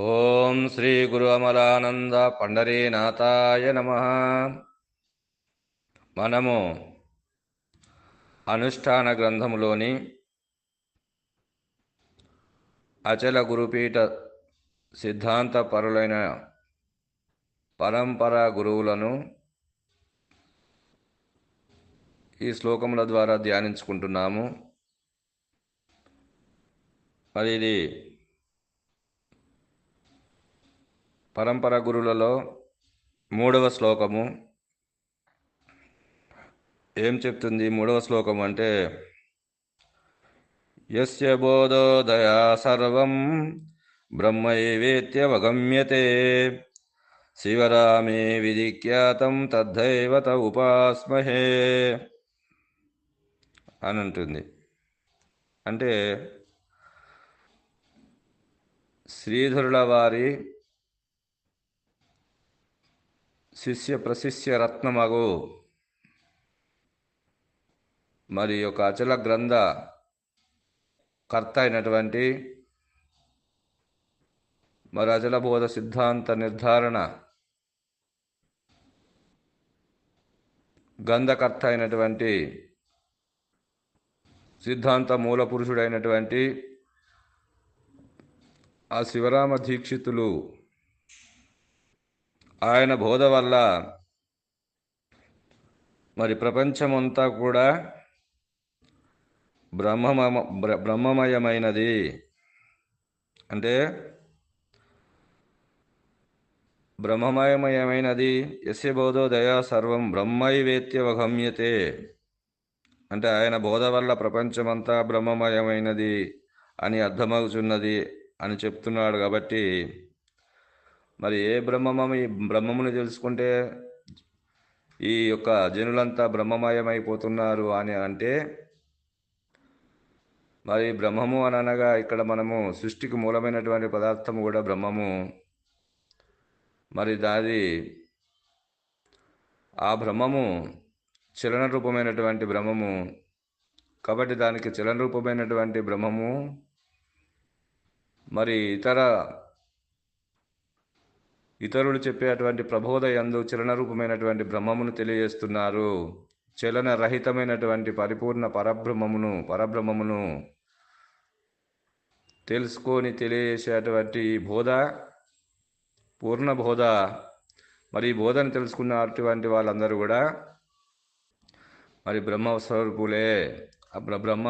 ఓం శ్రీ గురు అమలానంద పండరీనాథాయ నమ. మనము అనుష్ఠాన గ్రంథములోని అచల గురుపీఠ సిద్ధాంత పరులైన పరంపర గురువులను ఈ శ్లోకముల ద్వారా ధ్యానించుకుంటున్నాము. మరి ఇది పరంపర గురులలో మూడవ శ్లోకము. ఏం చెప్తుంది మూడవ శ్లోకం అంటే యస్య బోధోదయా సర్వం బ్రహ్మైవేత్యవగమ్యతే శివరామే విధిఖ్యాతం తద్ధైవత ఉపాస్మహే అని ఉంటుంది. అంటే శ్రీధరుల వారి శిష్య ప్రశిష్య రత్నమగు. మరి ఒక అచల గ్రంథ కర్త అయినటువంటి మరి అచల బోధ సిద్ధాంత నిర్ధారణ గంధకర్త అయినటువంటి సిద్ధాంత మూల పురుషుడైనటువంటి ఆ శివరామ దీక్షితులు ఆయన బోధ వల్ల మరి ప్రపంచమంతా కూడా బ్రహ్మమ బ్ర- బ్రహ్మమయమైనది. అంటే బ్రహ్మమయమయమైనది యస్య బోధో దయా సర్వం బ్రహ్మైవేత్యవగమ్యతే అంటే ఆయన బోధ వల్ల ప్రపంచమంతా బ్రహ్మమయమైనది అని అర్థమవుతున్నది అని చెప్తున్నాడు కాబట్టి మరి ఏ బ్రహ్మమం ఈ బ్రహ్మముని తెలుసుకుంటే ఈ యొక్క జనులంతా బ్రహ్మమయమైపోతున్నారు అని అంటే మరి బ్రహ్మము అని అనగా ఇక్కడ మనము సృష్టికి మూలమైనటువంటి పదార్థము కూడా బ్రహ్మము. మరి దాది ఆ బ్రహ్మము చలన రూపమైనటువంటి బ్రహ్మము. కాబట్టి దానికి చలన రూపమైనటువంటి బ్రహ్మము. మరి ఇతర ఇతరులు చెప్పేటువంటి ప్రబోధ యందు చలనరూపమైనటువంటి బ్రహ్మమును తెలియజేస్తున్నారు. చలనరహితమైనటువంటి పరిపూర్ణ పరబ్రహ్మమును పరబ్రహ్మమును తెలుసుకొని తెలియజేసేటువంటి ఈ బోధ పూర్ణ బోధ. మరి ఈ బోధను తెలుసుకున్నటువంటి వాళ్ళందరూ కూడా మరి బ్రహ్మ స్వరూపులే. బ్రహ్మ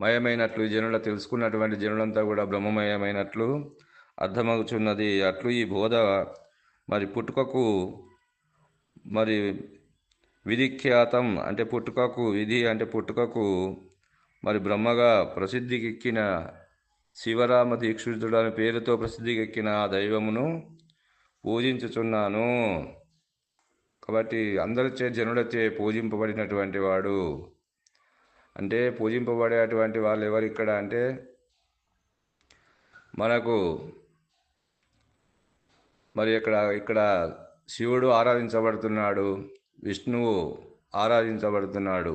మయమైనట్లు జనుల తెలుసుకున్నటువంటి జనులంతా కూడా బ్రహ్మమయమైనట్లు అర్థమగుచున్నది. అట్లు ఈ బోధ మరి పుట్టుకకు మరి విధిఖ్యాతం అంటే పుట్టుకకు విధి అంటే పుట్టుకకు మరి బ్రహ్మగా ప్రసిద్ధికెక్కిన శివరామ దీక్షితుడు అనే పేరుతో ప్రసిద్ధికెక్కిన ఆ దైవమును పూజించుచున్నాను. కాబట్టి అందరిచే జనులచే పూజింపబడినటువంటి వాడు. అంటే పూజింపబడేటువంటి వాళ్ళు ఎవరు ఇక్కడ అంటే మనకు మరి ఇక్కడ ఇక్కడ శివుడు ఆరాధించబడుతున్నాడు విష్ణువు ఆరాధించబడుతున్నాడు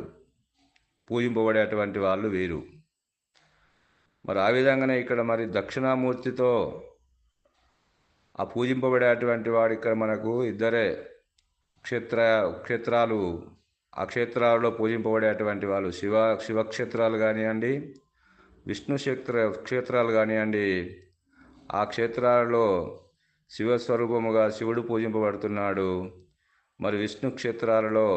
పూజింపబడేటువంటి వాళ్ళు వీరు. మరి ఆ విధంగానే ఇక్కడ మరి దక్షిణామూర్తితో ఆ పూజింపబడేటువంటి వాడు ఇక్కడ మనకు ఇద్దరే క్షేత్ర క్షేత్రాలు ఆ క్షేత్రాలలో పూజింపబడేటువంటి వాళ్ళు శివ శివక్షేత్రాలు కానివ్వండి విష్ణు క్షేత్ర క్షేత్రాలు కానివ్వండి ఆ క్షేత్రాలలో శివస్వరూపముగా శివుడు పూజింపబడుతున్నాడు. మరి విష్ణు క్షేత్రాలలో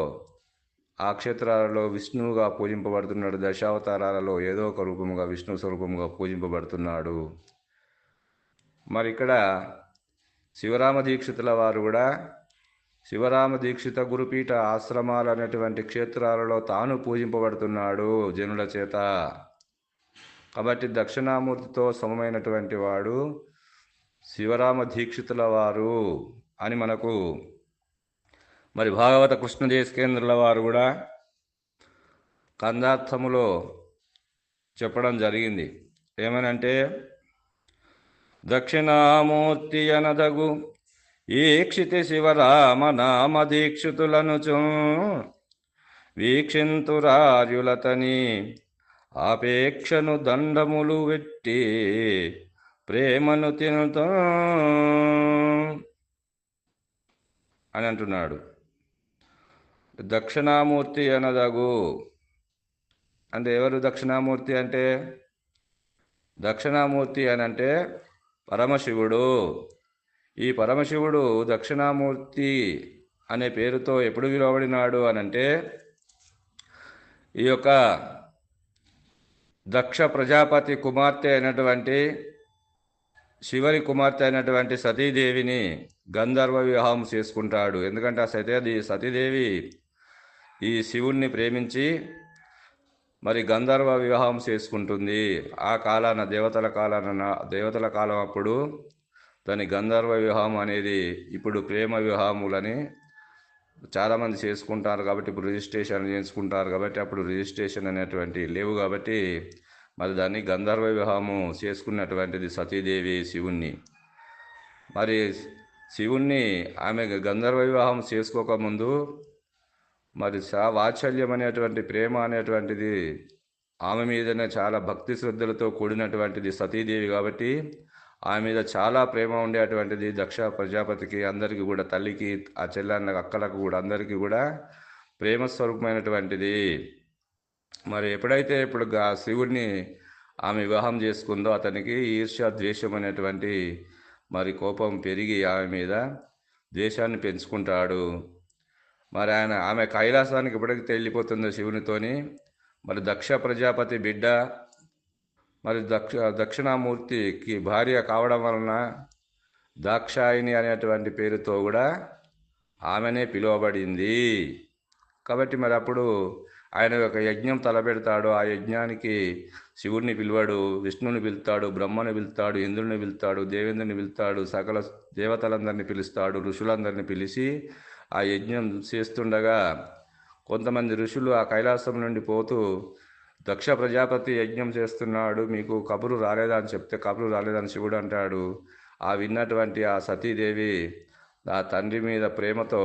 ఆ క్షేత్రాలలో విష్ణువుగా పూజింపబడుతున్నాడు. దశావతారాలలో ఏదో ఒక రూపముగా విష్ణు స్వరూపముగా పూజింపబడుతున్నాడు. మరి ఇక్కడ శివరామ దీక్షితుల వారు కూడా శివరామ దీక్షిత గురుపీఠ ఆశ్రమాలు అనేటువంటి క్షేత్రాలలో తాను పూజింపబడుతున్నాడు జనుల చేత. కాబట్టి దక్షిణామూర్తితో సమమైనటువంటి వాడు శివరామ దీక్షితుల వారు అని మనకు మరి భాగవత కృష్ణదేశకేంద్రుల వారు కూడా కందార్థములో చెప్పడం జరిగింది. ఏమనంటే దక్షిణామూర్తి అనదగు ఈక్షితి శివరామ నామ దీక్షితులనుచు వీక్షింతురార్యులతని ఆపేక్షను దండములు వెట్టి ప్రేమను తినుతా అని అంటున్నాడు. దక్షిణామూర్తి అనదగు. అంటే ఎవరు దక్షిణామూర్తి అంటే? దక్షిణామూర్తి అని అంటే పరమశివుడు. ఈ పరమశివుడు దక్షిణామూర్తి అనే పేరుతో ఎప్పుడు విలువబడినాడు అని అంటే ఈ యొక్క దక్ష ప్రజాపతి కుమార్తె అయినటువంటి శివరి కుమార్తె అయినటువంటి సతీదేవిని గంధర్వ వివాహం చేసుకుంటాడు. ఎందుకంటే ఆ సతీ సతీదేవి ఈ శివుణ్ణి ప్రేమించి మరి గంధర్వ వివాహం చేసుకుంటుంది. ఆ కాలాన దేవతల కాలాన దేవతల కాలం అప్పుడు దాని గంధర్వ వివాహం అనేది ఇప్పుడు ప్రేమ వివాహములని చాలామంది చేసుకుంటారు కాబట్టి ఇప్పుడు రిజిస్ట్రేషన్ చేసుకుంటారు కాబట్టి అప్పుడు రిజిస్ట్రేషన్ అనేటువంటి లేవు కాబట్టి మరి దాన్ని గంధర్వ వివాహము చేసుకున్నటువంటిది సతీదేవి శివుణ్ణి. మరి శివుణ్ణి ఆమె గంధర్వ వివాహం చేసుకోకముందు మరి సా వాత్సల్యం అనేటువంటి ప్రేమ అనేటువంటిది ఆమె మీదనే చాలా భక్తి శ్రద్ధలతో కూడినటువంటిది సతీదేవి కాబట్టి ఆమె మీద చాలా ప్రేమ ఉండేటువంటిది దక్ష ప్రజాపతికి అందరికీ కూడా తల్లికి ఆ చెల్లన్న అక్కలకు కూడా అందరికీ కూడా ప్రేమ స్వరూపమైనటువంటిది. మరి ఎప్పుడైతే ఇప్పుడు గా శివుడిని ఆమె వివాహం చేసుకుందో అతనికి ఈర్ష్య ద్వేషం అనేటువంటి మరి కోపం పెరిగి ఆమె మీద ద్వేషాన్ని పెంచుకుంటాడు. మరి ఆయన ఆమె కైలాసానికి ఎప్పటికీ తేలిపోతుందో శివునితోని మరి దక్ష ప్రజాపతి బిడ్డ మరి దక్ష దక్షిణామూర్తికి భార్య కావడం వలన దాక్షాయిని అనేటువంటి పేరుతో కూడా ఆమెనే పిలువబడింది. కాబట్టి మరి అప్పుడు ఆయన ఒక యజ్ఞం తలపెడతాడు. ఆ యజ్ఞానికి శివుడిని పిలువాడు విష్ణుని పిలుతాడు బ్రహ్మని పిలుస్తాడు ఇంద్రుని పిలుస్తాడు దేవేంద్రుని పిలుస్తాడు సకల దేవతలందరినీ పిలుస్తాడు ఋషులందరినీ పిలిచి ఆ యజ్ఞం చేస్తుండగా కొంతమంది ఋషులు ఆ కైలాసం నుండి పోతూ దక్ష ప్రజాపతి యజ్ఞం చేస్తున్నాడు మీకు కబురు రాలేదా అని చెప్తే కబురు రాలేదని శివుడు అంటాడు. ఆ విన్నటువంటి ఆ సతీదేవి ఆ తండ్రి మీద ప్రేమతో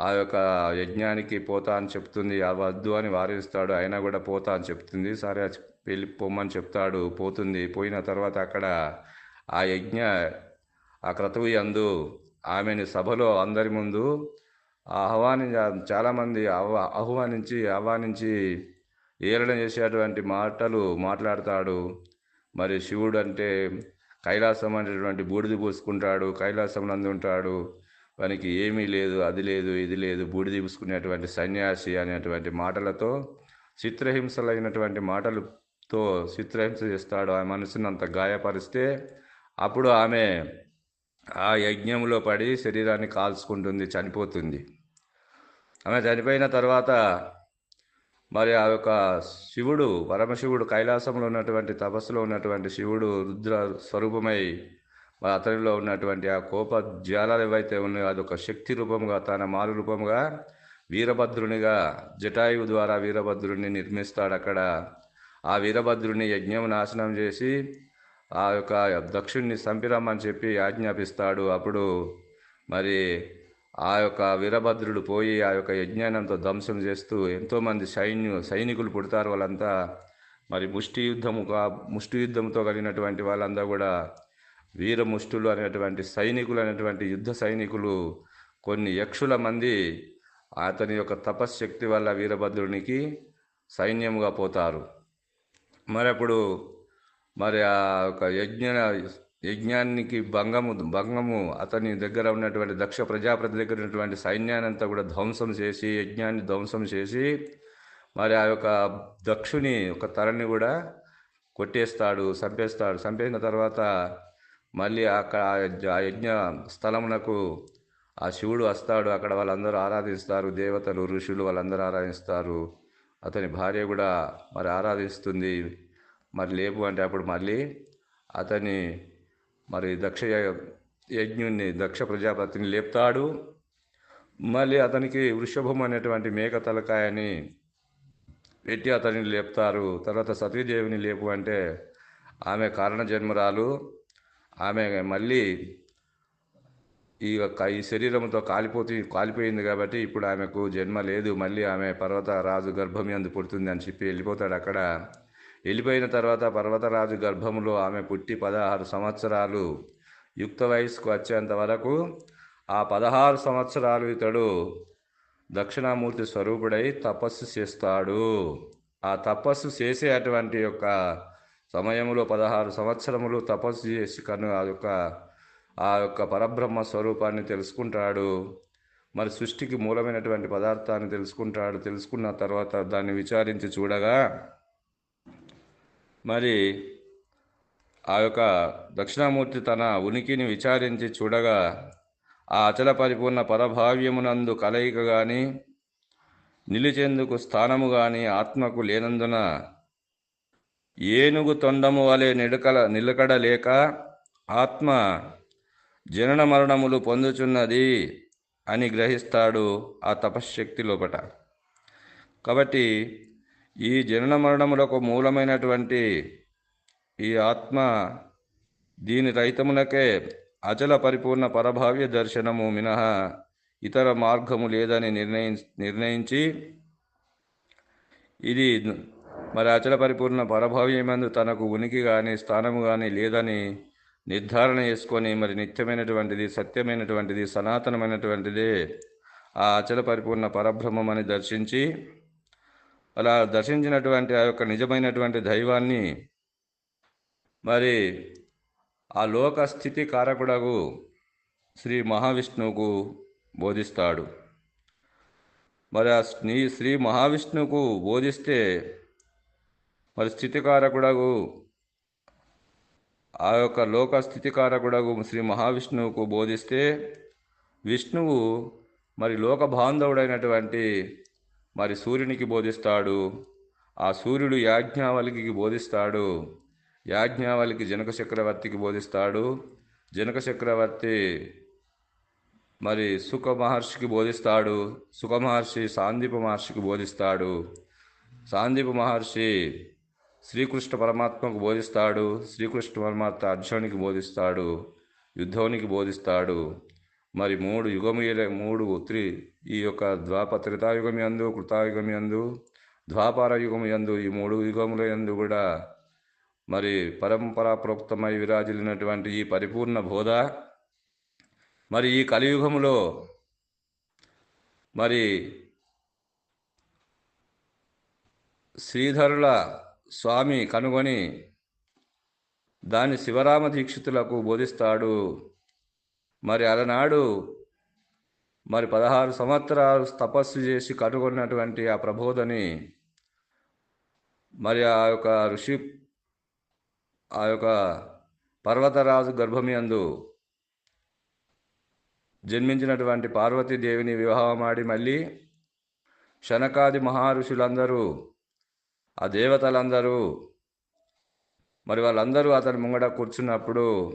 ఆ యొక్క యజ్ఞానికి పోతా అని చెప్తుంది. ఆ వద్దు అని వారిస్తాడు. అయినా కూడా పోతా అని చెప్తుంది. సరే వెళ్ళి పొమ్మని చెప్తాడు. పోతుంది. పోయిన తర్వాత అక్కడ ఆ యజ్ఞ ఆ క్రతువు అందు ఆమెని సభలో అందరి ముందు ఆహ్వాని చాలామంది ఆహ్వానించి ఆహ్వానించి ఏలన చేసేటువంటి మాటలు మాట్లాడతాడు. మరి శివుడు అంటే కైలాసం అనేటువంటి బూడిద పూసుకుంటాడు. కైలాసం నందు ఉంటాడు. వానికి ఏమీ లేదు అది లేదు ఇది లేదు బూడి తీసుకునేటువంటి సన్యాసి అనేటువంటి మాటలతో చిత్రహింసలైనటువంటి మాటలతో చిత్రహింస చేస్తాడు. ఆ మనసును అంత గాయపరిస్తే అప్పుడు ఆమె ఆ యజ్ఞంలో పడి శరీరాన్ని కాల్చుకుంటుంది చనిపోతుంది. ఆమె చనిపోయిన తర్వాత మరి ఆ యొక్క శివుడు పరమశివుడు కైలాసంలో ఉన్నటువంటి తపస్సులో ఉన్నటువంటి శివుడు రుద్ర స్వరూపమై మరి అతనిలో ఉన్నటువంటి ఆ కోప జ్వాలలు ఏవైతే ఉన్నాయో అదొక శక్తి రూపంగా తన మారు రూపంగా వీరభద్రునిగా జటాయువు ద్వారా వీరభద్రుని నిర్మిస్తాడు అక్కడ. ఆ వీరభద్రుని యజ్ఞం నాశనం చేసి ఆ యొక్క దక్షుణ్ణి చంపిరమ్మని చెప్పి ఆజ్ఞాపిస్తాడు. అప్పుడు మరి ఆ యొక్క వీరభద్రుడు పోయి ఆ యొక్క యజ్ఞానంతో ధ్వంసం చేస్తూ ఎంతోమంది సైన్యు సైనికులు పుడతారు వాళ్ళంతా. మరి ముష్టి యుద్ధము ముష్టి యుద్ధంతో కలిగినటువంటి వాళ్ళంతా కూడా వీరముష్టులు అనేటువంటి సైనికులు అనేటువంటి యుద్ధ సైనికులు కొన్ని యక్షుల మంది అతని యొక్క తపశ్శక్తి వల్ల వీరభద్రునికి సైన్యముగా పోతారు. మరి అప్పుడు మరి ఆ యొక్క యజ్ఞ యజ్ఞానికి భంగము భంగము అతని దగ్గర ఉన్నటువంటి దక్ష ప్రజాపతి దగ్గర ఉన్నటువంటి సైన్యాన్ని అంతా కూడా ధ్వంసం చేసి యజ్ఞాన్ని ధ్వంసం చేసి మరి ఆ యొక్క దక్షుని ఒక తలని కూడా కొట్టేస్తాడు చంపేస్తాడు. చంపేసిన తర్వాత మళ్ళీ అక్కడ ఆ యజ్ఞ స్థలమునకు ఆ శివుడు వస్తాడు. అక్కడ వాళ్ళందరూ ఆరాధిస్తారు. దేవతలు ఋషులు వాళ్ళందరూ ఆరాధిస్తారు. అతని భార్య కూడా మరి ఆరాధిస్తుంది. మరి లేపు అంటే అప్పుడు మళ్ళీ అతని మరి దక్ష యజ్ఞుణ్ణి దక్ష ప్రజాపతిని లేపుతాడు. మళ్ళీ అతనికి వృషభం అనేటువంటి మేక తలకాయని పెట్టి అతనిని లేపుతారు. తర్వాత సతీదేవిని లేపు అంటే ఆమె కారణ జన్మరాలు. ఆమె మళ్ళీ ఈ యొక్క ఈ శరీరంతో కాలిపోతు కాలిపోయింది కాబట్టి ఇప్పుడు ఆమెకు జన్మ లేదు. మళ్ళీ ఆమె పర్వతరాజు గర్భం ఎందు పుడుతుంది అని చెప్పి వెళ్ళిపోతాడు అక్కడ. వెళ్ళిపోయిన తర్వాత పర్వతరాజు గర్భంలో ఆమె పుట్టి పదహారు సంవత్సరాలు యుక్త వయసుకు వచ్చేంత వరకు ఆ పదహారు సంవత్సరాలు ఇతడు దక్షిణామూర్తి స్వరూపుడై తపస్సు చేస్తాడు. ఆ తపస్సు చేసే అటువంటి యొక్క సమయంలో పదహారు సంవత్సరములు తపస్సు చేసి కను ఆ యొక్క ఆ యొక్క పరబ్రహ్మ స్వరూపాన్ని తెలుసుకుంటాడు. మరి సృష్టికి మూలమైనటువంటి పదార్థాన్ని తెలుసుకుంటాడు. తెలుసుకున్న తర్వాత దాన్ని విచారించి చూడగా మరి ఆ యొక్క దక్షిణామూర్తి తన ఉనికిని విచారించి చూడగా ఆ అచల పరిపూర్ణ పరభావ్యమునందు కలయిక కానీ నిలిచేందుకు స్థానము కానీ ఆత్మకు లేనందున ఏనుగు తొండము వలె నిలకల నిలకడలేక ఆత్మ జనన మరణములు పొందుచున్నది అని గ్రహిస్తాడు ఆ తపశ్శక్తి లోపట. కాబట్టి ఈ జనన మరణములకు మూలమైనటువంటి ఈ ఆత్మ దీని రహితమునకే అచల పరిపూర్ణ పరభావ్య దర్శనము మినహా ఇతర మార్గము లేదని నిర్ణయి నిర్ణయించి ఇది మరి అచల పరిపూర్ణ పరభావ్యమందు తనకు ఉనికి కానీ స్థానము కానీ లేదని నిర్ధారణ చేసుకొని మరి నిత్యమైనటువంటిది సత్యమైనటువంటిది సనాతనమైనటువంటిదే ఆ అచల పరిపూర్ణ పరబ్రహ్మమని దర్శించి అలా దర్శించినటువంటి ఆ యొక్క నిజమైనటువంటి దైవాన్ని మరి ఆ లోక స్థితి కారకుడగు శ్రీ మహావిష్ణువుకు బోధిస్తాడు. మరి ఆ శ్రీ శ్రీ మహావిష్ణువుకు బోధిస్తే మరి స్థితికారకుడగు ఆ యొక్క లోక స్థితికారకుడగు శ్రీ మహావిష్ణువుకు బోధిస్తే విష్ణువు మరి లోక బాంధవుడైనటువంటి మరి సూర్యునికి బోధిస్తాడు. ఆ సూర్యుడు యాజ్ఞావలికి బోధిస్తాడు. యాజ్ఞావలికి జనక చక్రవర్తికి బోధిస్తాడు. జనక చక్రవర్తి మరి సుఖ మహర్షికి బోధిస్తాడు. సుఖ మహర్షి సాందీప మహర్షికి బోధిస్తాడు. సాందీప మహర్షి శ్రీకృష్ణ పరమాత్మకు బోధిస్తాడు. శ్రీకృష్ణ పరమాత్మ అర్జునునికి బోధిస్తాడు. యుద్ధవునికి బోధిస్తాడు. మరి మూడు యుగముల మూడు త్రి ఈ యొక్క ద్వాప త్రితాయుగం యందు కృతాయుగం యందు ద్వాపార యుగం యందు ఈ మూడు యుగముల యందు కూడా మరి పరంపరా ప్రోక్తమై విరాజిల్లినటువంటి ఈ పరిపూర్ణ బోధ. మరి ఈ కలియుగములో మరి శ్రీధరుల స్వామి కనుగొని దాన్ని శివరామ దీక్షితులకు బోధిస్తాడు. మరి అలనాడు మరి పదహారు సంవత్సరాలు తపస్సు చేసి కనుగొన్నటువంటి ఆ ప్రబోధని మరి ఆ యొక్క ఋషి ఆ యొక్క పర్వతరాజు గర్భమియందు జన్మించినటువంటి పార్వతీదేవిని వివాహమాడి మళ్ళీ శనకాది మహర్షులందరూ ఆ దేవతలందరూ మరి వాళ్ళందరూ అతని ముంగడ కూర్చున్నప్పుడు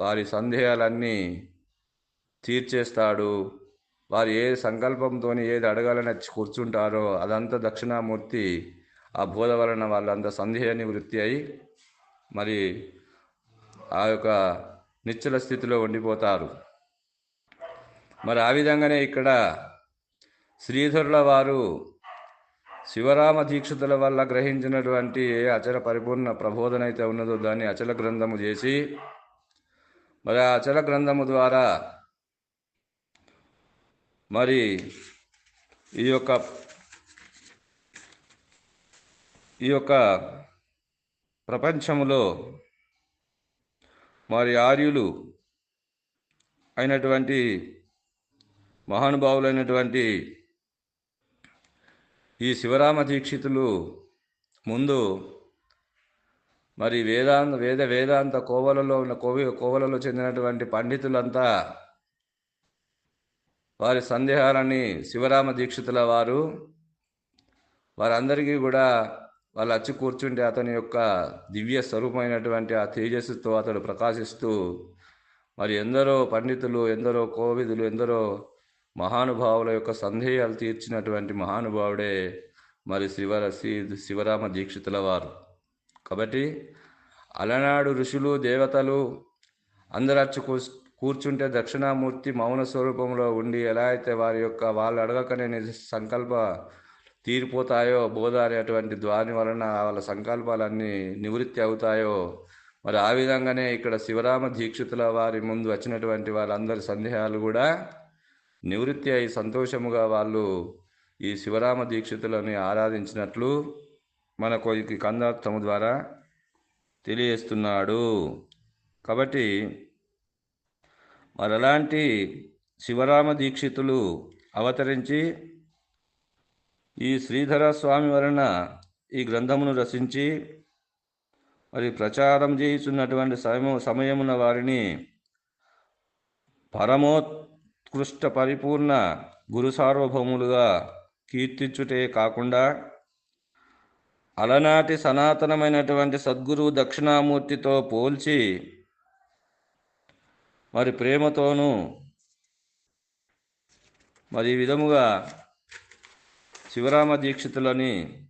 వారి సందేహాలన్నీ తీర్చేస్తాడు. వారు ఏ సంకల్పంతో ఏది అడగాలని కూర్చుంటారో అదంతా దక్షిణామూర్తి ఆ బోధ వలన వాళ్ళంత సందేహ నివృత్తి అయి మరి ఆ యొక్క నిశ్చల స్థితిలో ఉండిపోతారు. మరి ఆ విధంగానే ఇక్కడ శ్రీధరుల వారు శివరామ దీక్షితుల వల్ల గ్రహించినటువంటి ఏ అచల పరిపూర్ణ ప్రబోధన అయితే ఉన్నదో దాన్ని అచల గ్రంథము చేసి మరి ఆ అచల గ్రంథము ద్వారా మరి ఈ యొక్క ఈ యొక్క ప్రపంచంలో మరి ఆర్యులు అయినటువంటి మహానుభావులైనటువంటి ఈ శివరామ దీక్షితులు ముందు మరి వేదాంత వేద వేదాంత కోవలలో ఉన్న కోవి కోవలలో చెందినటువంటి పండితులంతా వారి సందేహాలని శివరామ దీక్షితుల వారు. వారందరికీ కూడా వాళ్ళు అచ్చి కూర్చుంటే అతని యొక్క దివ్య స్వరూపమైనటువంటి ఆ తేజస్సుతో అతడు ప్రకాశిస్తూ మరి ఎందరో పండితులు ఎందరో కోవిదులు ఎందరో మహానుభావుల యొక్క సందేహాలు తీర్చినటువంటి మహానుభావుడే మరి శివర శ్రీ శివరామ దీక్షితుల వారు. కాబట్టి అలనాడు ఋషులు దేవతలు అందరూ వచ్చి కూర్చుంటే దక్షిణామూర్తి మౌన స్వరూపంలో ఉండి ఎలా అయితే వారి యొక్క వాళ్ళు అడగకనే సంకల్ప తీరిపోతాయో బోధ అనేటువంటి ధ్వని వలన వాళ్ళ సంకల్పాలన్నీ నివృత్తి అవుతాయో మరి ఆ విధంగానే ఇక్కడ శివరామ దీక్షితుల వారి ముందు వచ్చినటువంటి వాళ్ళందరి సందేహాలు కూడా నివృత్తి అయి సంతోషముగా వాళ్ళు ఈ శివరామ దీక్షితులని ఆరాధించినట్లు మనకు ఈ కందార్థము ద్వారా తెలియజేస్తున్నాడు. కాబట్టి మరి శివరామ దీక్షితులు అవతరించి ఈ శ్రీధర స్వామి వలన ఈ గ్రంథమును రచించి మరి ప్రచారం చేయుచున్నటువంటి సమయ సమయమున వారిని ఉత్కృష్ట పరిపూర్ణ గురు సార్వభౌములుగా కీర్తించుటే కాకుండా అలనాటి సనాతనమైనటువంటి సద్గురు దక్షిణామూర్తితో పోల్చి మరి ప్రేమతోనూ మరి ఈ విధముగా శివరామ దీక్షితులని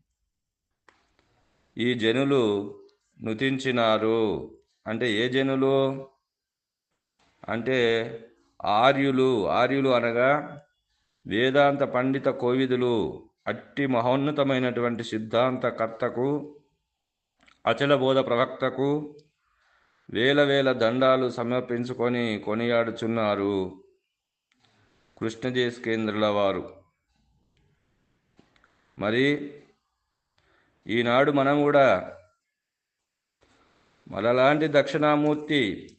ఈ జనులు నుతించినారు. అంటే ఏ జనులు? అంటే ఆర్యులు ఆర్యులు అనగా వేదాంత పండిత కోవిదులు అట్టి మహోన్నతమైనటువంటి సిద్ధాంతకర్తకు అచల బోధ ప్రవక్తకు వేల వేల దండాలు సమర్పించుకొని కొనియాడుచున్నారు కృష్ణదేశకేంద్రుల వారు. మరి ఈనాడు మనం కూడా మనలాంటి దక్షిణామూర్తి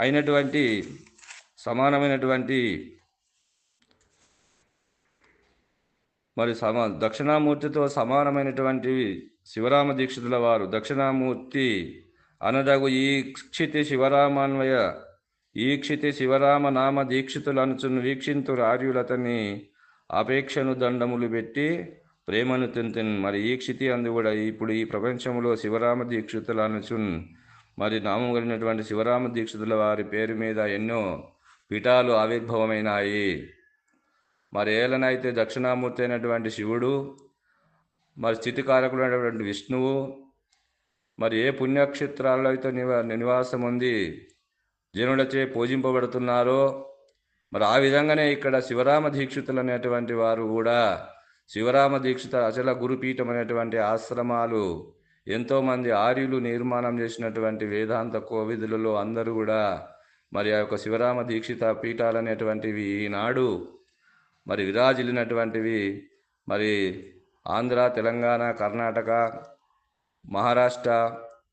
అయినటువంటి సమానమైనటువంటి మరి సమా దక్షిణామూర్తితో సమానమైనటువంటి శివరామ దీక్షితుల వారు దక్షిణామూర్తి అనదగు ఈ క్షితి శివరామాన్వయ ఈక్షితి శివరామ నామ దీక్షితులనుచును వీక్షింతు ఆర్యులతని అపేక్షను దండములు పెట్టి ప్రేమను తింతిన్. మరి ఈ క్షితి అందు కూడా ఇప్పుడు ఈ ప్రపంచంలో శివరామ దీక్షితులు అనుచున్ మరి నామం కలిగినటువంటి శివరామ దీక్షితుల వారి పేరు మీద ఎన్నో పీఠాలు ఆవిర్భవమైనాయి. మరి ఏలనైతే దక్షిణామూర్తి అయినటువంటి శివుడు మరి స్థితికారకుడు అయినటువంటి విష్ణువు మరి ఏ పుణ్యక్షేత్రాల్లో అయితే నివా నివాసం ఉంది జనులచే పూజింపబడుతున్నారో మరి ఆ విధంగానే ఇక్కడ శివరామ దీక్షితులు అనేటువంటి వారు కూడా శివరామ దీక్షిత అచల గురుపీఠం అనేటువంటి ఆశ్రమాలు ఎంతోమంది ఆర్యులు నిర్మాణం చేసినటువంటి వేదాంత కోవిదులలో అందరూ కూడా మరి ఆ యొక్క శివరామ దీక్షిత పీఠాలు అనేటువంటివి ఈనాడు మరి విరాజిల్లినటువంటివి మరి ఆంధ్ర తెలంగాణ కర్ణాటక మహారాష్ట్ర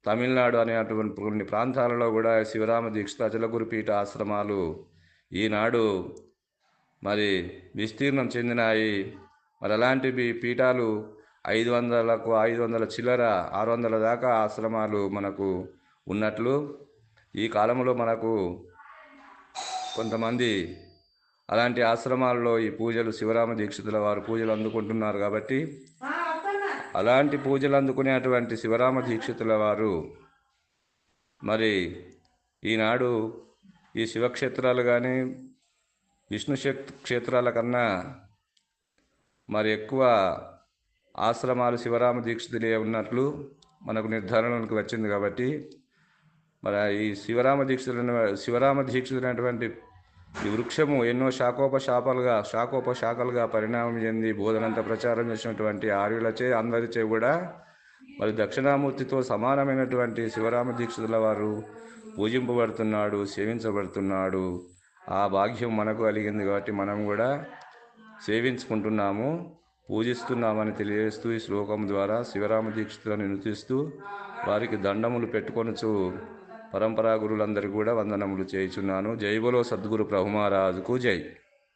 తమిళనాడు అనేటువంటి కొన్ని ప్రాంతాలలో కూడా శివరామ దీక్షిత జలగురు పీఠ ఆశ్రమాలు ఈనాడు మరి విస్తీర్ణం చెందినాయి. మరి అలాంటివి పీఠాలు ఐదు వందలకు ఐదు వందల చిల్లర ఆరు వందల దాకా ఆశ్రమాలు మనకు ఉన్నట్లు. ఈ కాలంలో మనకు కొంతమంది అలాంటి ఆశ్రమాల్లో ఈ పూజలు శివరామ దీక్షితుల వారు పూజలు అందుకుంటున్నారు కాబట్టి అలాంటి పూజలు అందుకునేటువంటి శివరామ దీక్షితుల వారు మరి ఈనాడు ఈ శివక్షేత్రాలు కానీ విష్ణు క్షేత్రాల కన్నా మరి ఎక్కువ ఆశ్రమాలు శివరామ దీక్షితులే ఉన్నట్లు మనకు నిర్ధారణకు వచ్చింది కాబట్టి మరి ఈ శివరామ దీక్షితులు శివరామ దీక్షితులైనటువంటి ఈ వృక్షము ఎన్నో శాఖోపశాపాలుగా శాఖోపశాఖలుగా పరిణామం చెంది బోధనంత ప్రచారం చేసినటువంటి ఆర్యులచే అందరిచే కూడా మరి దక్షిణామూర్తితో సమానమైనటువంటి శివరామ దీక్షితుల వారు పూజింపబడుతున్నాడు సేవించబడుతున్నాడు. ఆ భాగ్యం మనకు కలిగింది కాబట్టి మనం కూడా సేవించుకుంటున్నాము. పూజిస్తున్నామని తెలియజేస్తూ ఈ శ్లోకం ద్వారా శివరామ దీక్షితులను నిరుతిస్తూ వారికి దండములు పెట్టుకొనుచు పరంపరా గురులందరికీ కూడా వందనములు చేయుచున్నాను. జై బలో సద్గురు ప్రభుమారాజుకు జై.